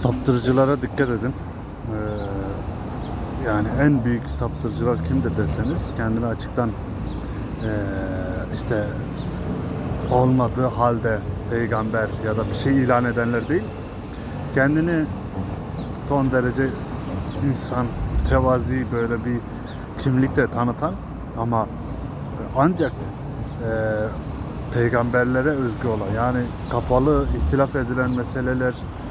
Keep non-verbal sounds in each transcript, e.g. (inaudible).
Saptırıcılara dikkat edin. Ee, yani en büyük saptırıcılar kimdir deseniz kendini açıktan ee, işte olmadığı halde peygamber ya da bir şey ilan edenler değil. Kendini son derece insan, tevazi böyle bir kimlikle tanıtan ama ancak e, peygamberlere özgü olan yani kapalı ihtilaf edilen meseleler e,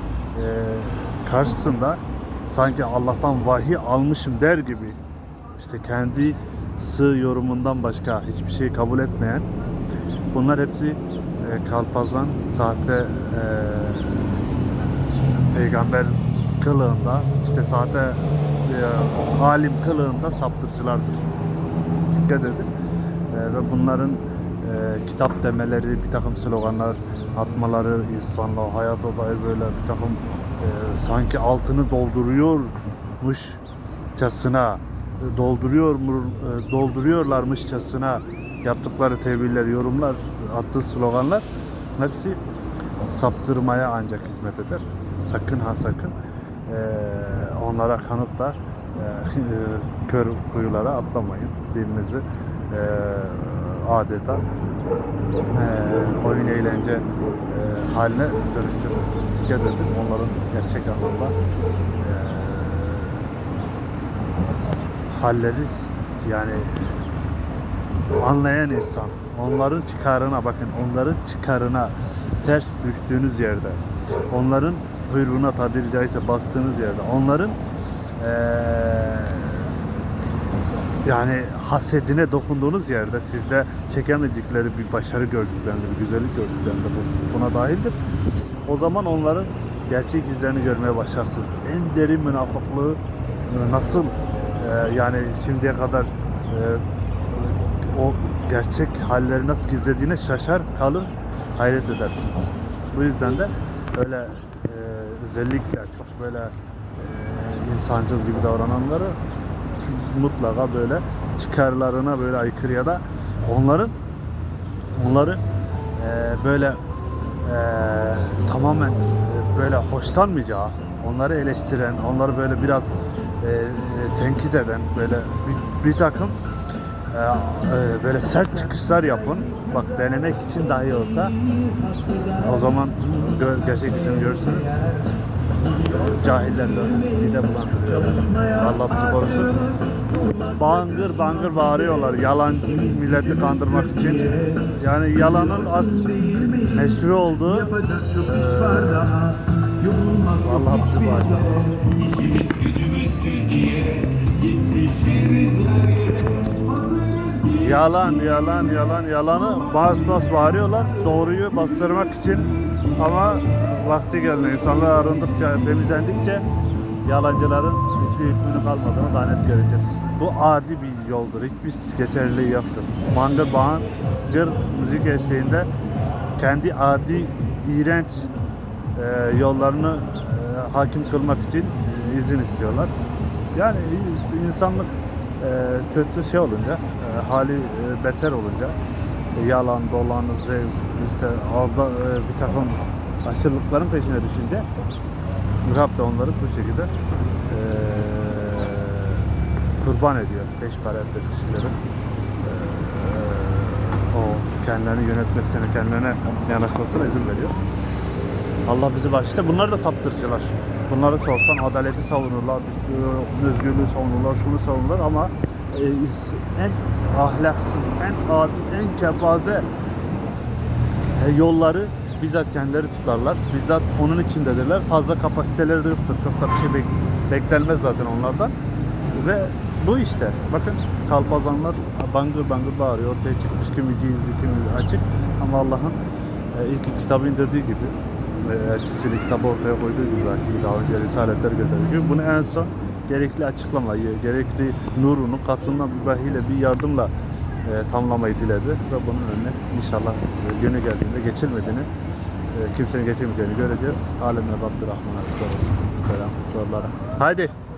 karşısında sanki Allah'tan vahiy almışım der gibi işte kendi sığ yorumundan başka hiçbir şey kabul etmeyen bunlar hepsi e, kalpazan, sahte e, peygamber kılığında işte sahte e, alim kılığında saptırıcılardır. Dikkat edin. E, ve bunların e, kitap demeleri, bir takım sloganlar atmaları, insanla hayata dair böyle bir takım e, sanki altını dolduruyormuşçasına e, dolduruyor e, dolduruyorlarmışçasına yaptıkları teviller, yorumlar, attığı sloganlar hepsi saptırmaya ancak hizmet eder. Sakın ha sakın e, onlara kanıp da e, (laughs) kör kuyulara atlamayın. Dilinizi e, adeta e, oyun eğlence e, haline dönüştürür. Dikkat edin onların gerçek anlamda e, halleri yani anlayan insan onların çıkarına bakın onların çıkarına ters düştüğünüz yerde onların kuyruğuna tabiri caizse bastığınız yerde onların eee, yani hasedine dokunduğunuz yerde sizde çekemedikleri bir başarı gördüklerinde, bir güzellik gördüklerinde bu, buna dahildir. O zaman onların gerçek yüzlerini görmeye başlarsınız. En derin münafıklığı e, nasıl e, yani şimdiye kadar e, o gerçek halleri nasıl gizlediğine şaşar kalır hayret edersiniz. Bu yüzden de öyle e, özellikle çok böyle e, insancıl gibi davrananları mutlaka böyle çıkarlarına böyle aykırı ya da onların onları e, böyle e, tamamen e, böyle hoşlanmayacağı, onları eleştiren, onları böyle biraz e, e, tenkit eden böyle bir, bir takım e, e, böyle sert çıkışlar yapın. Bak denemek için dahi olsa o zaman gör, gerçek yüzünü görürsünüz. Cahiller zaten mide bulandırıyor. Allah bizi korusun. Bangır bangır bağırıyorlar yalan milleti kandırmak için. Yani yalanın artık meşru olduğu eee Allah bizi bağışlasın. Yalan, yalan, yalan, yalanı bas bas bağırıyorlar. Doğruyu bastırmak için ama vakti geldi. İnsanlar arındıkça, temizlendikçe yalancıların hiçbir hükmünün kalmadığını daha net göreceğiz. Bu adi bir yoldur. Hiçbir geçerliliği yoktur. Mangır Bangır müzik eşliğinde kendi adi, iğrenç e, yollarını e, hakim kılmak için e, izin istiyorlar. Yani insanlık e, kötü şey olunca, e, hali e, beter olunca, e, yalan, dolan, zevk, işte alda bir takım aşırılıkların peşine düşünce Rab da onları bu şekilde e, kurban ediyor. Beş para etmez kişileri. E, o kendilerini yönetmesine, kendilerine yanaşmasına izin veriyor. Allah bizi baş. İşte bunlar da saptırıcılar. Bunları sorsan adaleti savunurlar, özgürlüğü savunurlar, şunu savunurlar ama en ahlaksız, en adi, en kepaze e, yolları bizzat kendileri tutarlar. Bizzat onun içindedirler. Fazla kapasiteleri de yoktur. Çok da bir şey bek- beklenmez zaten onlardan. Ve bu işte. Bakın kalpazanlar bangır bangır bağırıyor. Ortaya çıkmış kimi gizli, kimi açık. Ama Allah'ın e, ilk kitabı indirdiği gibi e, elçisiyle kitabı ortaya koyduğu gibi belki daha önce risaletler gönderdiği gibi bunu en son gerekli açıklamayı, gerekli nurunu katından bir vahiyle bir yardımla e, tamlamayı diledi ve bunun önüne inşallah e, günü geldiğinde geçilmediğini e, kimsenin geçemeyeceğini göreceğiz. Alemler Rabbi Rahman'a olsun. Selam. Sorulara. Haydi.